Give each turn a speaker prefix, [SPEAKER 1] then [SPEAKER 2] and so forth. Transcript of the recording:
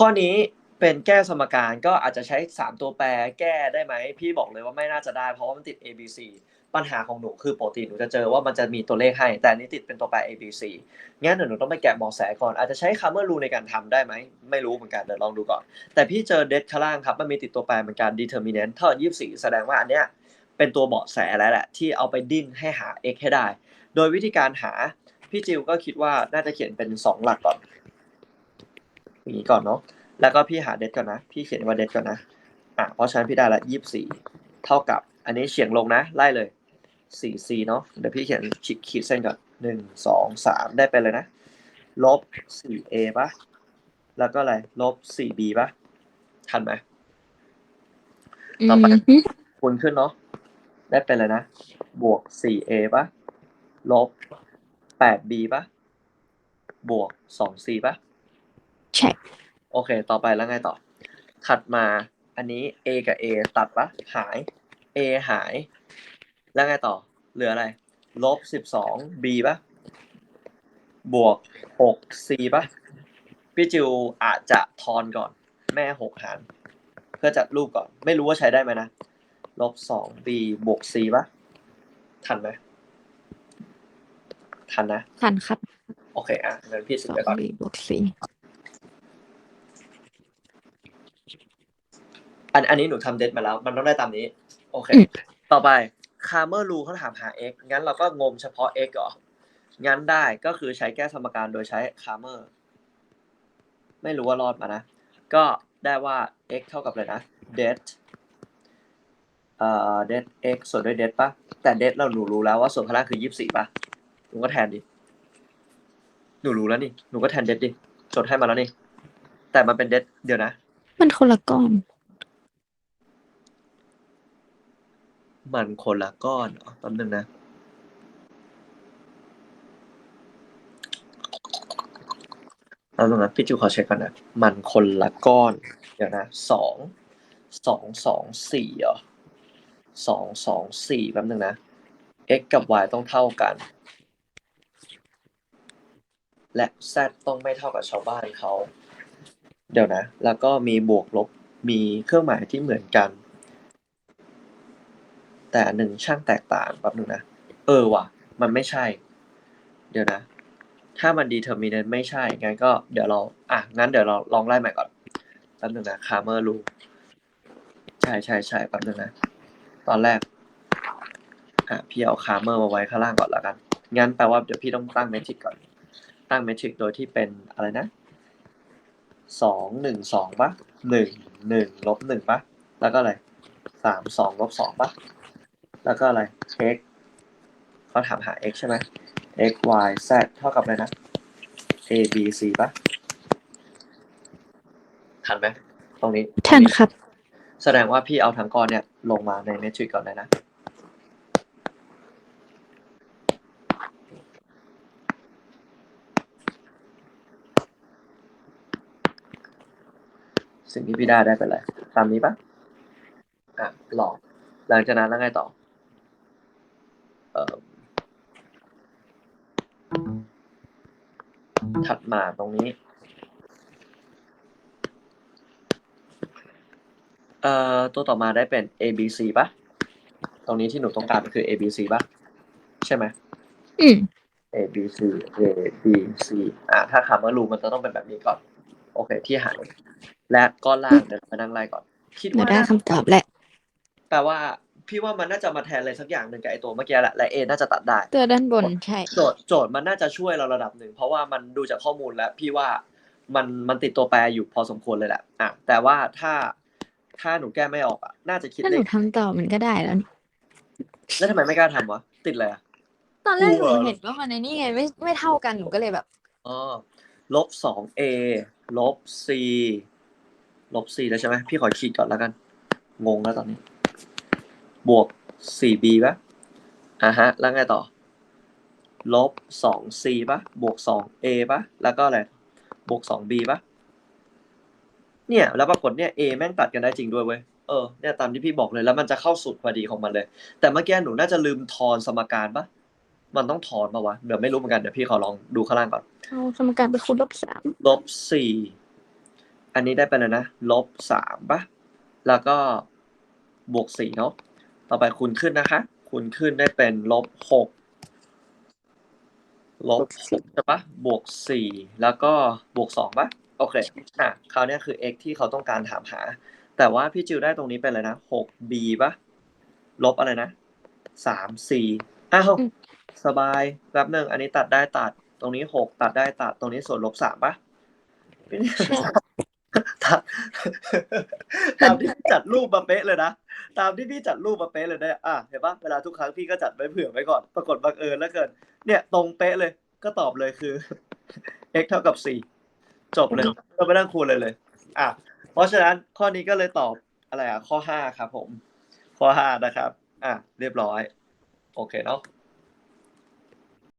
[SPEAKER 1] ข้อนี้เป็นแก้สมการก็อาจจะใช้สามตัวแปรแก้ได้ไหม พี่บอกเลยว่าไม่น่าจะได้เพราะว่ามันติด A B C ปัญหาของหนูคือปกติหนูจะเจอว่ามันจะมีตัวเลขให้ แต่นี้ติดเป็นตัวแปร A B C งั้นเดี๋ยวหนูต้องไปแกะมอแสก่อนอาจจะใช้คัมเมอร์รูในการทำได้ไหม ไม่รู้เหมือนกันเดี๋ยวลองดูก่อน แต่พี่เจอเดทข้างล่างครับมันมีติดตัวแปรเหมือนกัน determinant เท่ากับ24 แสดงว่าอันเนี้ยเป็นตัวเบาะแสแล้วแหละที่เอาไปดิ้นให้หา x ให้ได้ โดยวิธีการหาพี่จิวก็คิดว่าน่าจะเขียนเป็น 2 หลักก่อน อย่างนี้ก่อนเนาะแล้วก็พี่หาเดทก่อนนะพี่เขียนว่าเดทก่อนนะอะเพราะฉะนั้นพี่ได้ละ24เท่ากับ อันนี้เฉียงลงนะไล่เลย 4c เนาะเดี๋ยวพี่เขียนขีดขีดเส้นก่อน1 2 3ได้ไปเลยนะลบ 4a ปะแล้วก็อะไรลบ 4b ปะทันไหมต่อไป
[SPEAKER 2] อืมฮึ
[SPEAKER 1] คูณขึ้นเนาะได้เป็นเลยนะ บวก 4a ปะลบ 8b ปะบวก 2c ปะ
[SPEAKER 2] ใช่
[SPEAKER 1] โอเค ต่อไปแล้วไงต่อ ถัดมา อันนี้ a กับ a ตัดปะหาย a หาย แล้วไงต่อ เหลืออะไร ลบ 12b ปะบวก 6c ปะพี่จิวอาจจะทอนก่อน แม่6หาร เพื่อจัดรูปก่อน ไม่รู้ว่าใช้ได้ไหมนะ ลบ 2b บวก c ปะทันไหมทันนะ
[SPEAKER 2] ทันครับ
[SPEAKER 1] โอเค อะงั้นพี่
[SPEAKER 2] ส
[SPEAKER 1] สึก
[SPEAKER 2] อง
[SPEAKER 1] ไปก่อน
[SPEAKER 2] บีบวกสี่
[SPEAKER 1] อันอันนี้หนูทำเด็ดมาแล้ว มันต้องได้ตามนี้ โอเค ต่อไปคาร์เมอร์รูเขาถามหา x งั้นเราก็งมเฉพาะ x เหรอ งั้นได้ก็คือใช้แก้สมการโดยใช้คาร์เมอร์ ไม่รู้ว่ารอดมานะ ก็ได้ว่า x เท่ากับอะไรนะ det เอ่อ det x ส่วนด้วย det ปะแต่ det เราหนูรู้แล้วว่าส่วนข้างล่างคือยี่สิบสี่ปะหนูก็แทนดิ หนูรู้แล้วนี่ หนูก็แทน det ดิ จดให้มาแล้วนี่ แต่มันเป็น det เดี๋ยวนะ
[SPEAKER 2] มันคนละก้อน
[SPEAKER 1] มันคนละก้อนเหรอแป๊บนึงนะแป๊บนึงนพี่จิวขอเช็คก่อนนะ มันคนละก้อน เดี๋ยวนะสอง สองสองสี่เหรอสองสองสี่แป๊บนึงนะ x กับ y ต้องเท่ากัน และ z ต้องไม่เท่ากับชาวบ้านเขา เดี๋ยวนะ แล้วก็มีบวกลบ มีเครื่องหมายที่เหมือนกัน แต่อันหนึ่งช่างแตกต่างแป๊บนึงนะ เออว่ะ มันไม่ใช่ เดี๋ยวนะ ถ้ามัน determinant ไม่ใช่งั้นก็เดี๋ยวเรา อะ งั้นเดี๋ยวเราลองไล่ใหม่ก่อนแป๊บนึงนะ Kramer rule ใช่ใช่ใช่แป๊บนึงนะ ตอนแรก อะ พี่เอา Kramer มาไว้ข้างล่างก่อนแล้วกัน งั้นแปลว่าเดี๋ยวพี่ต้องตั้งเมทริกก่อน ตั้งเมทริกโดยที่เป็นอะไรนะสองหนึ่งสองปะหนึ่งหนึ่งลบหนึ่งปะแล้วก็อะไรสามสองลบสองปะ แล้วก็อะไร x เขาถามหา x ใช่ไหม x y z เท่ากับอะไรนะ a b c ปะทันไหมตรงนี้
[SPEAKER 2] ทันครับ
[SPEAKER 1] แสดงว่าพี่เอาทั้งก้อนเนี่ย ลงมาในเมทริกก่อนเลยนะ สิ่งที่พี่ได้ได้เป็นอะไร ตามนี้ปะอะหลอกหลังจากนั้นแล้วไงต่อเอ่อ ถัดมาตรงนี้เอ่อตัวต่อมาได้เป็น A B C ปะตรงนี้ที่หนูต้องการคือ A B C ปะใช่ไหม
[SPEAKER 2] อืม
[SPEAKER 1] A B C A B C อะถ้าคำว่ารูมันจะต้องเป็นแบบนี้ก่อน โอเค ที่หายและก้อนล่างเดี๋ยวมานั่งไล่ก่อน คิด
[SPEAKER 2] เรา
[SPEAKER 1] ว่า
[SPEAKER 2] ได้
[SPEAKER 1] น่า
[SPEAKER 2] คำตอบแล้ว
[SPEAKER 1] แปลว่า พี่ว่ามันน่าจะมาแทนอะไรสักอย่างหนึ่งกับไอตัวเมื่อกี้แหละและ A น่าจะตัดได้
[SPEAKER 2] ตัวด้านบนใช่
[SPEAKER 1] โจทย์โจทย์มันน่าจะช่วยเราระดับหนึ่งเพราะว่ามันดูจากข้อมูลแล้วพี่ว่ามันมันติดตัวแปรอยู่พอสมควรเลยแหละอะแต่ว่าถ้าถ้าหนูแก้ไม่ออกอะน่าจะคิด
[SPEAKER 2] ถ้าห
[SPEAKER 1] เล
[SPEAKER 2] นู
[SPEAKER 1] ข
[SPEAKER 2] ทำต่อมันก็ได้แล้วนี่
[SPEAKER 1] แล้วทำไมไม่กล้าทำวะติดอะไรอะ
[SPEAKER 2] ตอนแรกหนู
[SPEAKER 1] กลัว
[SPEAKER 2] เห็นว่ามันในนี่ไงไม่ไม่เท่ากันหนูก็เลยแบบ
[SPEAKER 1] อ๋อลบสอง A ลบ C ลบ C แล้วใช่ไหมพี่ขอขีดก่อนแล้วกัน งงแล้วตอนนี้ บวก 4B ปะอะฮะ แล้วไงต่อ ลบ 2C ปะบวก 2A ปะแล้วก็อะไร บวก 2B ปะเนี่ย แล้วปรากฏเนี่ย A แม่งตัดกันได้จริงด้วยเว้ย เออ เนี่ยตามที่พี่บอกเลย แล้วมันจะเข้าสูตรพอดีของมันเลย แต่เมื่อกี้หนูน่าจะลืมทอนสมการปะมันต้องถอนปะวะ เดี๋ยวไม่รู้เหมือนกัน เดี๋ยวพี่ขอลองดูข้างล่างก่อน
[SPEAKER 2] เอาสมการไปคูณลบสาม
[SPEAKER 1] ลบสี่ อันนี้ได้เป็นอะไรนะ ลบสามปะแล้วก็บวกสี่เนาะ ต่อไปคูณขึ้นนะคะ คูณขึ้นได้เป็นลบหกลบหกใช่ปะบวกสี่แล้วก็บวกสองปะโอเคอะคราวเนี้ยคือ x ที่เขาต้องการถามหา แต่ว่าพี่จิวได้ตรงนี้เป็นอะไรนะหก b ปะลบอะไรนะสามสี่อ้าว
[SPEAKER 2] อืม
[SPEAKER 1] สบายแป๊บหนึ่งอันนี้ตัดได้ตัด ตรงนี้หกตัดได้ตัด ตรงนี้ส่วนลบสามปะพี่เนี่ย
[SPEAKER 2] ใช่
[SPEAKER 1] ตามตามที่จัดรูปมาเป๊ะเลยนะตามที่พี่จัดรูปมาเป๊ะเลยเนี่ยอะเห็นปะเวลาทุกครั้งพี่ก็จัดไว้เผื่อไว้ก่อน ปรากฏบังเอิญแล้วเกิน เนี่ยตรงเป๊ะเลย ก็ตอบเลยคือ x เท่ากับสี่จบเลยก็ไม่ต้องคูณเลยเลย อะเพราะฉะนั้นข้อนี้ก็เลยตอบอะไรอะข้อห้าครับผม ข้อห้านะครับ อะเรียบร้อย โอเคเนาะ